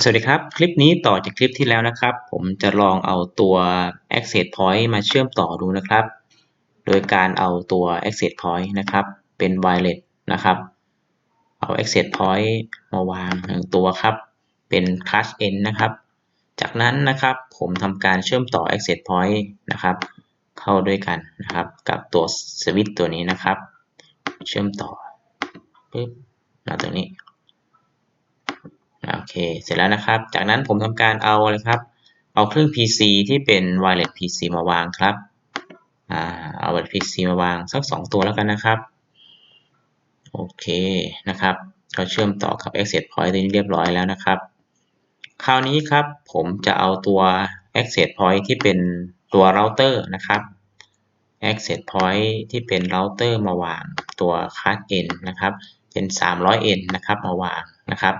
สวัสดีครับ คลิปนี้ต่อจากคลิปที่แล้วนะครับ ผมจะลองเอาตัว access point มาเชื่อมต่อดูนะครับ โดยการเอาตัว access point นะครับ เป็น wireless นะครับ เอา access point มาวางหนึ่งตัวครับ เป็น class n นะครับ จากนั้นนะครับผมทำการเชื่อมต่อ access point นะครับ เข้าด้วยกันนะครับ กับตัวสวิตตัวนี้นะครับ เชื่อมต่อปึ๊บมาตรงนี้ โอเค เสร็จแล้วนะครับ จากนั้นผมทำการเอาเลยครับ เอาเครื่อง PC ที่เป็น wireless PC มาวางครับอ่าเอา wireless PC มาวางสัก 2 ตัวแล้วกันนะครับ โอเคนะครับก็เชื่อมต่อกับ access point ตัวนี้เรียบร้อยแล้วนะครับ คราวนี้ครับผมจะเอาตัว access point ที่เป็นตัว router นะครับ access point ที่เป็น router มาวางตัว class n นะครับ เป็น 300n นะครับมาวางนะครับ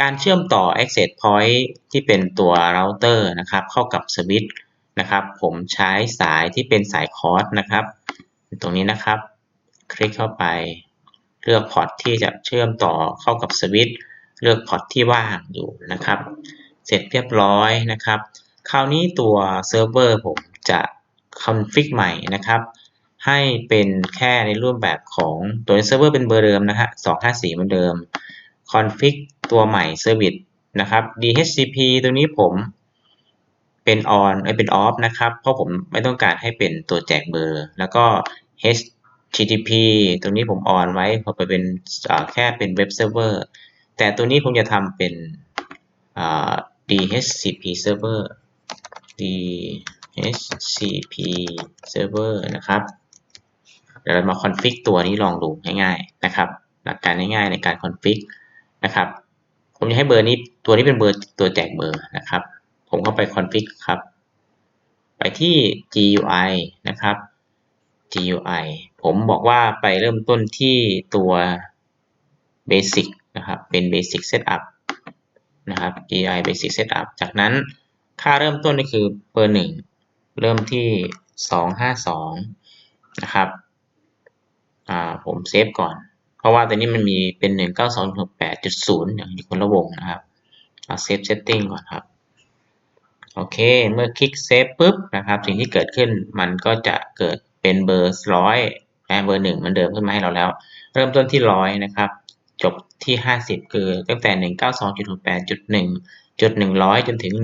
การเชื่อมต่อ access point ที่เป็นตัว router นะครับเข้ากับสวิตช์นะครับผมใช้สายที่เป็นสายคอร์สนะครับตรงนี้นะครับ คลิกเข้าไป เลือกพอร์ตที่จะเชื่อมต่อเข้ากับสวิตช์เลือกพอร์ตที่ว่างอยู่นะครับ เสร็จเรียบร้อยนะครับ คราวนี้ตัวเซิร์ฟเวอร์ผมจะคอนฟิกใหม่นะครับ ให้เป็นแค่ในรูปแบบของตัวเซิร์ฟเวอร์เป็นเบอร์เดิมนะฮะ254เหมือนเดิม คอนฟิกตัวใหม่เซอร์วิสนะครับ DHCP ตรงนี้ผมเป็น on เอ้ยเป็น off นะครับ เพราะผมไม่ต้องการให้เป็นตัวแจกเบอร์ แล้วก็ HTTP ตรงนี้ผม on ไว้พอไปเป็นแค่เป็นเว็บเซิร์ฟเวอร์แต่ตัวนี้ผมจะทำเป็น DHCP server DHCP server นะครับ เดี๋ยวเรามาคอนฟิกตัวนี้ลองดูง่ายๆนะครับ หลักการง่ายๆในการคอนฟิก นะครับ ผมจะให้เบอร์นี้ตัวนี้เป็นเบอร์ตัวแจกเบอร์นะครับ ผมเข้าไปคอนฟิกครับ ไปที่ GUI นะครับ GUI ผมบอกว่าไปเริ่มต้นที่ตัว Basic นะครับ เป็น Basic Setup นะครับ GUI Basic Setup จากนั้นค่าเริ่มต้นก็คือเบอร์หนึ่งเริ่มที่ 252 นะครับ อ่า ผมเซฟก่อน เพราะว่าตัวนี้มันมีเป็น 192.8.0 อย่างที่คนละวงนะครับเอาเซฟเซตติ้งก่อนครับโอเค เมื่อคลิกเซฟปุ๊บนะครับ สิ่งที่เกิดขึ้นมันก็จะเกิดเป็นเบอร์ร้อยนะเบอร์หนึ่งมันเดิมขึ้นมาให้เราแล้ว เริ่มต้นที่ร้อยนะครับ จบที่ 50 คือตั้งแต่ 192.68.1จุด100 จนถึง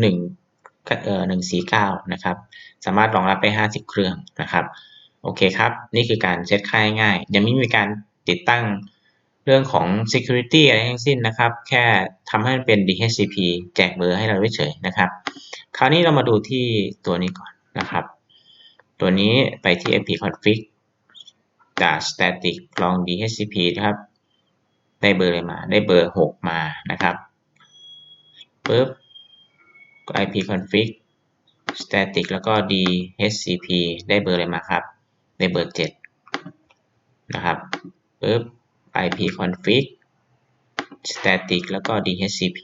1เอ่อ149 นะครับ สามารถรองรับไป 50 เครื่องนะครับ โอเคครับ นี่คือการเซตค่าง่ายยังไม่มีการ ติดตั้งเรื่องของ security อะไรทั้งสิ้นนะครับ แค่ทำให้มันเป็น DHCP แจกเบอร์ให้เราเฉยๆนะครับ คราวนี้เรามาดูที่ตัวนี้ก่อนนะครับ ตัวนี้ไปที่ mp config จาก static ลอง DHCP นะครับ ได้เบอร์อะไรมา ได้เบอร์ 6 มานะครับปุ๊บ ip config static แล้วก็ DHCP ได้เบอร์อะไรมาครับ ได้เบอร์ 7 นะครับ ปุ๊บ ip config static แล้วก็ DHCP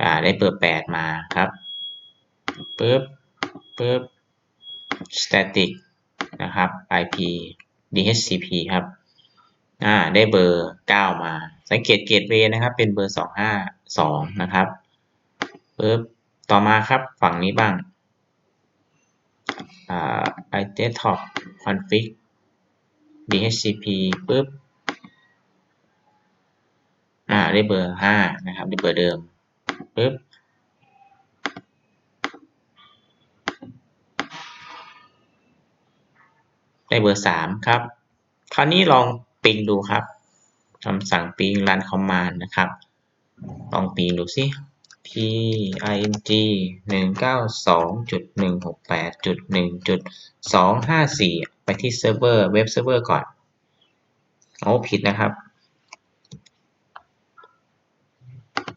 อ่า ได้เบอร์8มาครับปุ๊บปุ๊บ static นะครับ ip DHCP ครับ อ่า ได้เบอร์ 9 มา สังเกตเกตเวนะครับ เป็นเบอร์ 252 นะครับปุ๊บ ต่อมาครับ ฝั่งนี้บ้าง อ่า i desktop config DHCP ปุ๊บ อ่า ได้เบอร์ 5 นะครับ ได้เบอร์เดิมปุ๊บ ได้เบอร์ 3 ครับ คราวนี้ลองปิงดูครับคำสั่งปิง run command นะครับ ลองปิงดูสิ ping 192.168.1.254 ไปที่เซิร์ฟเวอร์เว็บเซิร์ฟเวอร์ก่อนโอ้ผิดนะครับ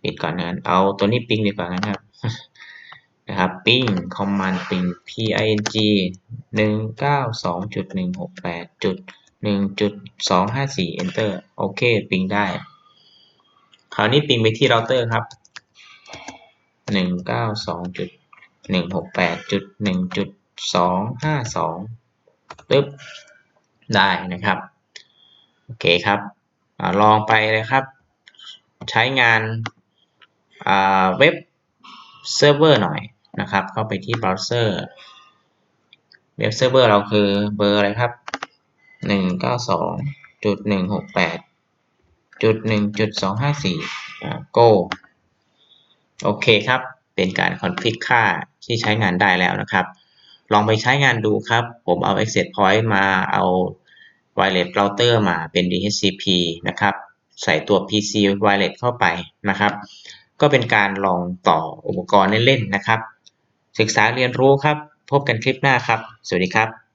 ปิดก่อนนะเอาตัวนี้ปิงดีกว่านะครับนะครับปิง command ปิง ping 192.168.1.254 enter โอเคปิงได้ คราวนี้ปิงไปที่เราเตอร์ครับ 192.168.1.252 ปึ๊บได้นะครับ โอเคครับอลองไปเลยครับ ใช้งานาเว็บเซิร์ฟเวอร์หน่อยนะครับ เข้าไปที่เบราว์เซอร์เว็บเซิร์ฟเวอร์เราคือเบอร์อะไรครับหนึ่งเก้าสองจุดหนึ่งหกแปดจุดหนึ่งจุดสองห้าสี่อ่า go โอเคครับ เป็นการคอนฟิกค่าที่ใช้งานได้แล้วนะครับ ลองไปใช้งานดูครับ ผมเอา access point มาเอา wireless router มาเป็น DHCP นะครับ ใส่ตัว PC wireless เข้าไปนะครับ ก็เป็นการลองต่ออุปกรณ์เล่นๆนะครับ ศึกษาเรียนรู้ครับ พบกันคลิปหน้าครับ สวัสดีครับ